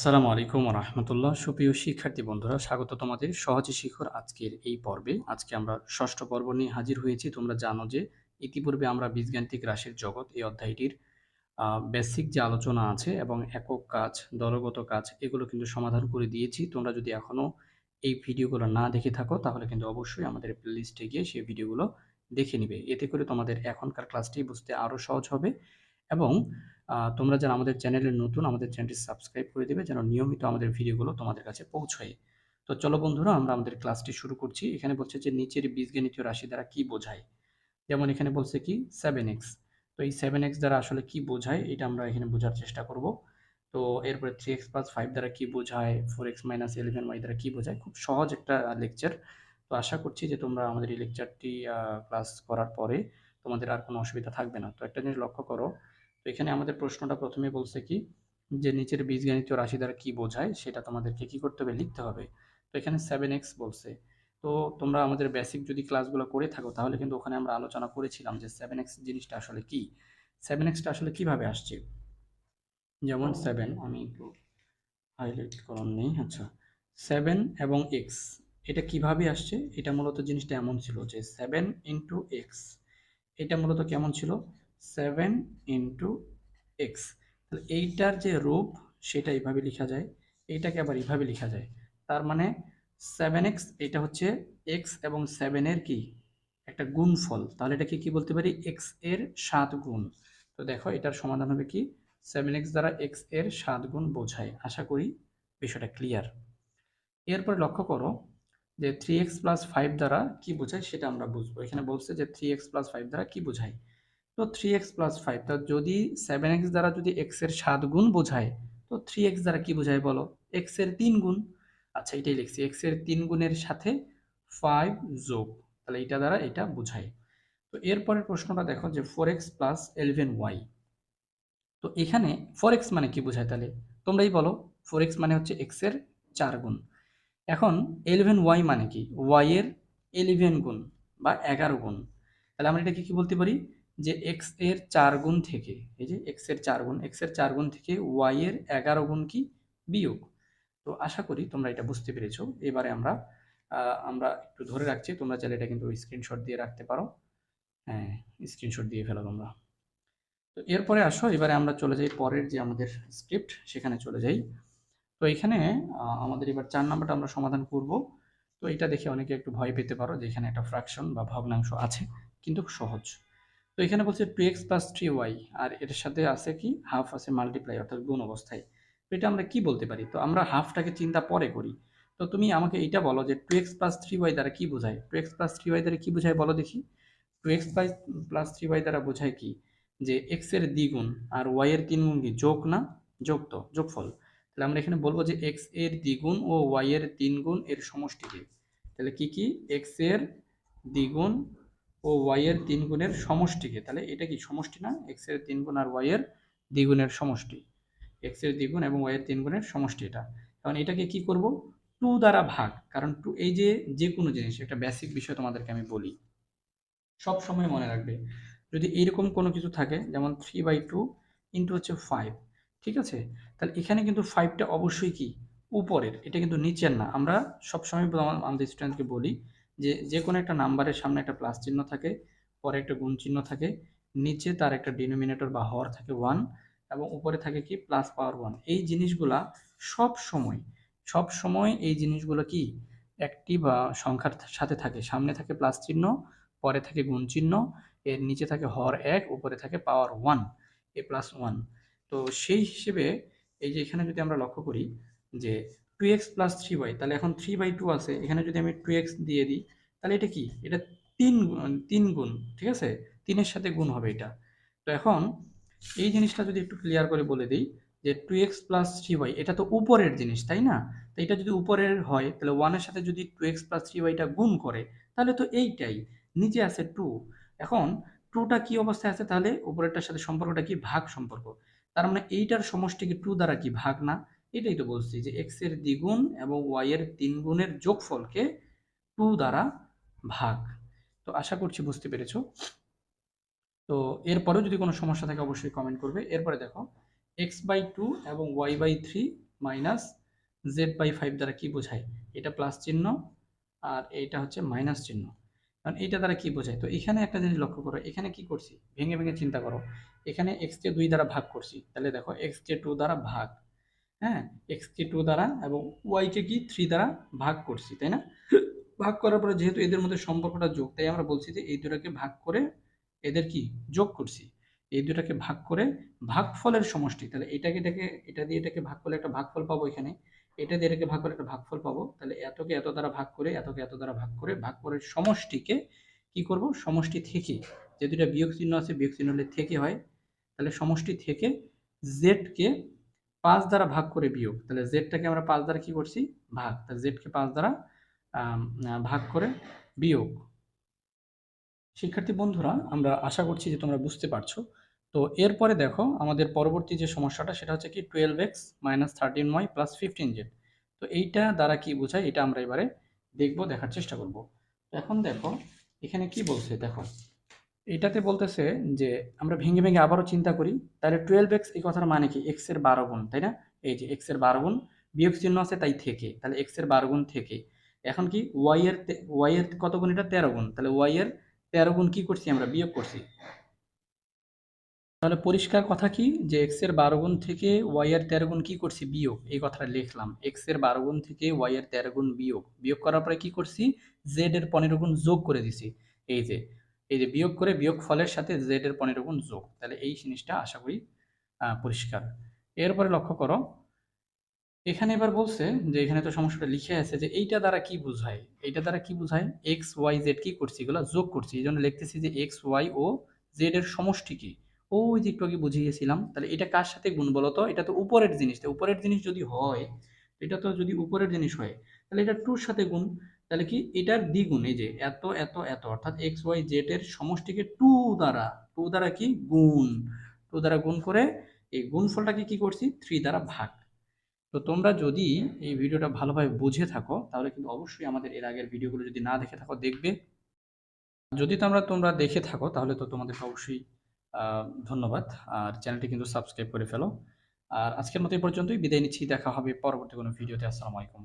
আসসালামু আলাইকুম রহমতুল্লাহ। সুপ্রিয় শিক্ষার্থী বন্ধুরা, স্বাগত তোমাদের সহজে শিখর আজকের এই পর্বে। আজকে আমরা ষষ্ঠ পর্ব নিয়ে হাজির হয়েছি। তোমরা জানো যে ইতিপূর্বে আমরা বীজগান্তিক রাশির জগৎ এই অধ্যায়টির বেসিক যে আলোচনা আছে এবং একক কাজ, দলগত কাজ, এগুলো কিন্তু সমাধান করে দিয়েছি। তোমরা যদি এখনও এই ভিডিওগুলো না দেখে থাকো, তাহলে কিন্তু অবশ্যই আমাদের প্লেলিস্টে গিয়ে সেই ভিডিওগুলো দেখে নিবে। এতে করে তোমাদের এখনকার ক্লাসটি বুঝতে আরও সহজ হবে এবং তোমরা যারা আমাদের চ্যানেলে নতুন, আমাদের চ্যানেলটি সাবস্ক্রাইব করে দেবে যেন নিয়মিত আমাদের ভিডিওগুলো তোমাদের কাছে পৌঁছয়। তো চলো বন্ধুরা, আমরা আমাদের ক্লাসটি শুরু করছি। এখানে বলছে যে নিচের বীজগণিতীয় রাশি দ্বারা কি বোঝায়? যেমন এখানে বলছে কি সেভেন এক্স তো এই সেভেন এক্স দ্বারা আসলে কি বোঝায়? এটা আমরা এখানে বোঝার চেষ্টা করব। তো এরপরে থ্রি এক্স প্লাস ফাইভ দ্বারা কি বোঝায়? Four X minus eleven Y দ্বারা কি বোঝায়? খুব সহজ একটা লেকচার তো আশা করছি যে তোমরা আমাদের এই লেকচারটি ক্লাস করার পরে তোমাদের আর কোনো অসুবিধা থাকবে না। তো একটা জিনিস লক্ষ্য করো তো এখানে আমাদের প্রশ্নটা প্রথমে বলছে কি? যে নিচের বীজগণিতীয় রাশি দ্বারা কি বোঝায়? সেটা তোমাদেরকে কি করতে হবে? লিখতে হবে। তো এখানে সেভেন এক্স বলছে। তো তোমরা আমাদের বেসিক যদি ক্লাসগুলো করে থাকো, তাহলে কিন্তু ওখানে আমরা আলোচনা করেছিলাম যে সেভেন এক্স জিনিসটা আসলে কি? সেভেন এক্সটা আসলে কীভাবে আসছে? যেমন সেভেন আমি একটু হাইলাইট করুন নেই আচ্ছা। সেভেন এবং এক্স এটা কীভাবে আসছে? এটা মূলত জিনিসটা এমন ছিল যে সেভেন ইন্টু এক্স এটা মূলত কেমন ছিল? সেভেন ইন্টু এক্স তাহলে এইটার যে রূপ, সেটা এইভাবে লেখা যায়। এইটাকে আবার এইভাবে লেখা যায়। তার মানে সেভেন এক্স এটা হচ্ছে এক্স এবং সেভেনের কি? একটা গুণফল। তাহলে এটাকে কি বলতে পারি? এক্সের সাত গুণ। তো দেখো, এটার সমাধান হবে কি? সেভেন এক্স দ্বারা এক্সের সাত গুণ বোঝায়। আশা করি বিষয়টা ক্লিয়ার এরপরে লক্ষ্য করো যে থ্রি এক্স প্লাস ফাইভ দ্বারা কি বোঝায়, সেটা আমরা বুঝব। এখানে বলছে যে থ্রি এক্স প্লাস ফাইভ দ্বারা কি বোঝায়? তো থ্রি এক্স প্লাস ফাইভ তা যদি সেভেন এক্স দ্বারা যদি এক্সের সাত গুণ বোঝায়, তো থ্রি এক্স দ্বারা কি বোঝায় বলো? এক্সের তিন গুণ। আচ্ছা এটাই লিখছি এক্সের তিন গুণের সাথে ফাইভ যোগ, তাহলে এটা দ্বারা এটা বোঝায়। তো এরপরের প্রশ্নটা দেখো যে four X plus eleven Y তো এখানে ফোর এক্স মানে কি বোঝায় তাহলে? তোমরাই বলো ফোর এক্স মানে হচ্ছে এক্সের চার গুণ। এখন এলেভেন ওয়াই মানে কি? ওয়াইয়ের এলেভেন গুণ বা এগারো গুণ। তাহলে আমরা এটাকে কি বলতে পারি? যে এক্সের চার গুণ থেকে, এই যে এক্সের চার গুণ এক্সের চার গুণ থেকে ওয়াই এর এগারো গুণ কি? বিয়োগ। তো আশা করি তোমরা এটা বুঝতে পেরেছ। এবারে আমরা আমরা একটু ধরে রাখছি। তোমরা চাইলে এটা কিন্তু স্ক্রিনশট দিয়ে রাখতে পারো। হ্যাঁ স্ক্রিনশট দিয়ে ফেলো তোমরা। তো এরপরে আসো। এবারে আমরা চলে যাই পরের যে আমাদের স্ক্রিপ্ট সেখানে চলে যাই। তো এখানে আমাদের এবার চার নাম্বারটা আমরা সমাধান করব। তো এটা দেখে অনেকে একটু ভয় পেতে পারো যে এখানে একটা ফ্র্যাকশন বা ভগ্নাংশ আছে, কিন্তু সহজ। তো এখানে বলছে two X plus three Y আর এর সাথে আছে কি? হাফ আছে মাল্টিপ্লাই অর্থাৎ গুণ অবস্থায়। তো এটা আমরা কি বলতে পারি? তো আমরা হাফটাকে চিন্তা পরে করি। তো তুমি আমাকে এটা বলো যে two X plus three Y দ্বারা কী বোঝায়? Two X plus three Y দ্বারা কী বোঝায় বলো দেখি? Two X plus three Y দ্বারা বোঝায় কি? যে এক্সের দ্বিগুণ আর ওয়াইয়ের তিন গুণ কি? যোগ না? যোগ তো, যোগফল। তাহলে আমরা এখানে বলব যে এক্সের দ্বিগুণ ও ওয়াইয়ের এর তিন গুণ এর সমষ্টিকে তাহলে কি কি? এক্সের দ্বিগুণ ও ওয়াই এর তিন গুণের সমষ্টিকে, তাহলে এটা কি সমষ্টি না? এক্সের তিন গুণ আর ওয়াই এর দ্বিগুণের সমষ্টি। এক্সের দ্বিগুণ এবং ওয়াই এর তিন গুণের সমষ্টি এটা। এখন এটাকে কি করব? টু দ্বারা ভাগ। কারণ টু এই যে যে কোনো জিনিস, একটা বেসিক বিষয় তোমাদেরকে আমি বলি। সব সময় মনে রাখবে, যদি এইরকম কোনো কিছু থাকে, যেমন থ্রি বাই টু ইন্টু হচ্ছে ফাইভ ঠিক আছে? তাহলে এখানে কিন্তু ফাইভটা অবশ্যই কি? উপরের, এটা কিন্তু নিচের না। আমরা সবসময় আমাদের স্টুডেন্টকে বলি যে যে কোনো একটা নাম্বারের সামনে একটা প্লাস চিহ্ন থাকে, পরে একটা গুণ চিহ্ন থাকে, নিচে তার একটা ডিনোমিনেটর বা হর থাকে ওয়ান এবং উপরে থাকে কি প্লাস পাওয়ার ওয়ান এই জিনিসগুলা সব সময় সব সময় এই জিনিসগুলো কি একটি বা সংখ্যার সাথে থাকে। সামনে থাকে প্লাস চিহ্ন, পরে থাকে গুণ চিহ্ন, এর নিচে থাকে হর এক, উপরে থাকে power one A plus one তো সেই হিসেবে এই যে এখানে যদি আমরা লক্ষ্য করি যে two X plus three Y তাহলে এখন থ্রি বাই টু আছে। এখানে যদি আমি টু এক্স দিয়ে দিই তাহলে এটা কি? এটা তিন তিন গুণ, ঠিক আছে? তিনের সাথে গুণ হবে এটা। তো এখন এই জিনিসটা যদি একটু ক্লিয়ার করে বলে দিই, যে two X plus three Y এটা তো উপরের জিনিস, তাই না? তো এটা যদি উপরের হয়, তাহলে ওয়ানের সাথে যদি টু এক্স প্লাস থ্রি ওয়াইটা গুণ করে, তাহলে তো এইটাই। নিচে আছে টু এখন টুটা কি অবস্থায় আছে? তাহলে উপরেরটার সাথে সম্পর্কটা কি? ভাগ সম্পর্ক। তার মানে এইটার সমষ্টিকে টু দ্বারা কি ভাগ না? এটাই তো বলছি যে এক্সের দ্বিগুণ এবং ওয়াই এর তিন গুণের যোগফলকে টু দ্বারা ভাগ। তো আশা করছি বুঝতে পেরেছ। তো এরপরেও যদি কোনো সমস্যা থাকে অবশ্যই কমেন্ট করবে। এরপরে দেখো এক্স বাই টু এবং Y by three minus Z by five দ্বারা কি বোঝায়? এটা প্লাস চিহ্ন আর এইটা হচ্ছে মাইনাস চিহ্ন। কারণ এইটা দ্বারা কি বোঝায়? তো এখানে একটা জিনিস লক্ষ্য করো, এখানে কি করছি? ভেঙে ভেঙে চিন্তা করো। এখানে এক্স কে দুই দ্বারা ভাগ করছি। তাহলে দেখো এক্স কে টু দ্বারা ভাগ। হ্যাঁ? এক্স কে টু দ্বারা এবং ওয়াই কে কি? থ্রি দ্বারা ভাগ করছি, তাই না? ভাগ করার পরে যেহেতু এদের মধ্যে সম্পর্কটা যোগ, তাই আমরা বলছি যে এই দুটাকে ভাগ করে এদের কি? যোগ করছি। এই দুটাকে ভাগ করে ভাগফলের সমষ্টি, তাহলে এটাকে এটাকে, এটা দিয়ে এটাকে ভাগ করলে একটা ভাগফল পাবো এখানে, এটা দিয়ে এটাকে ভাগ করে একটা ভাগফল পাবো, তাহলে এতকে এত দ্বারা ভাগ করে, এতকে এত দ্বারা ভাগ করে ভাগ ভাগফলের সমষ্টিকে কি করব? সমষ্টি থেকে, যে দুটা বিয়োগ চিহ্ন আছে, বিয়োগ চিহ্ন হলে থেকে হয়, তাহলে সমষ্টি থেকে জেডকে পাঁচ দ্বারা ভাগ করে বিয়োগ, তাহলে জেডটাকে আমরা পাঁচ দ্বারা কি করছি? ভাগ, তাহলে জেডকে পাঁচ দ্বারা ভাগ করে বিয়োগ। শিক্ষার্থী বন্ধুরা, আমরা আশা করছি যে তোমরা বুঝতে পারছ। তো এরপরে দেখো, আমাদের পরবর্তী যে সমস্যাটা, সেটা হচ্ছে কি twelve X minus thirteen Y plus fifteen Z তো এইটা দ্বারা কি বোঝায়? এটা আমরা এবারে দেখব, দেখার চেষ্টা করব। এখন দেখো, এখানে কি বলছে? দেখো, এটাতে বলতেছে যে আমরা ভেঙে ভেঙে আবারও চিন্তা করি, তাহলে টুয়েলভ এক্স এই কথার মানে কি? এক্সের বারো গুণ, তাই না? এই যে এক্সের বারো গুণ, বিয়োগ চিহ্ন আছে, তাই থেকে। তাহলে এক্সের বারো গুণ থেকে। এখন কি ওয়াই এর ওয়াই এর কত গুণ? এটা তেরো গুণ। তাহলে ওয়াই এর তেরো গুণ কি করছি আমরা? বিয়োগ করছি। তাহলে পরিষ্কার কথা কি? যে এক্সের বারো গুণ থেকে ওয়াই এর তেরো গুণ কি করছি? বিয়োগ। এই কথাটা লিখলাম। এক্সের বারো গুণ থেকে ওয়াই এর তেরো গুণ বিয়োগ। বিয়োগ করার পরে কি করছি? জেড এর পনেরো গুণ যোগ করে দিছি। এই যে এই যে বিয়োগ করে বিয়োগ ফলের সাথে জেড এর পনেরো গুণ যোগ। তাহলে এই জিনিসটা আশা করি পরিষ্কার। এরপরে লক্ষ্য করো এখানে এবার বলছে যে, এখানে তো সমস্যাটা লিখে আছে যে, এইটা দ্বারা কি বোঝায়? এইটা দ্বারা কি বোঝায়? এক্স ওয়াই জেড কি করছি? এগুলো যোগ করছি। এই জন্য লিখতেছি যে এক্স ওয়াই ও জেড এর সমষ্টি কি? ওই যে একটু আগে বুঝিয়েছিলাম। তাহলে এটা কার সাথে গুণ বলতো এটা তো উপরের জিনিস। উপরের জিনিস যদি হয় এটা তো যদি উপরের জিনিস হয়, তাহলে এটা টুর সাথে গুণ। তাহলে কি? এটার দ্বিগুণ। এই যে, এত এত এত, অর্থাৎ এক্স ওয়াই জেড এর সমষ্টিকে টু দ্বারা টু দ্বারা কি? গুণ। টু দ্বারা গুণ করে, এই গুণফলটাকে কি করছি? থ্রি দ্বারা ভাগ তো তোমরা যদি এই ভিডিওটা ভালোভাবে বুঝে থাকো, তাহলে কিন্তু অবশ্যই আমাদের এর আগের ভিডিওগুলো যদি না দেখে থাকো, দেখবে। যদি তোমরা তোমরা দেখে থাকো, তাহলে তো তোমাদেরকে অবশ্যই ধন্যবাদ। আর চ্যানেলটি কিন্তু সাবস্ক্রাইব করে ফেলো। আর আজকের মতো এই পর্যন্তই। বিদায় নিচ্ছি। দেখা হবে পরবর্তী কোনো ভিডিওতে। আসসালামু আলাইকুম।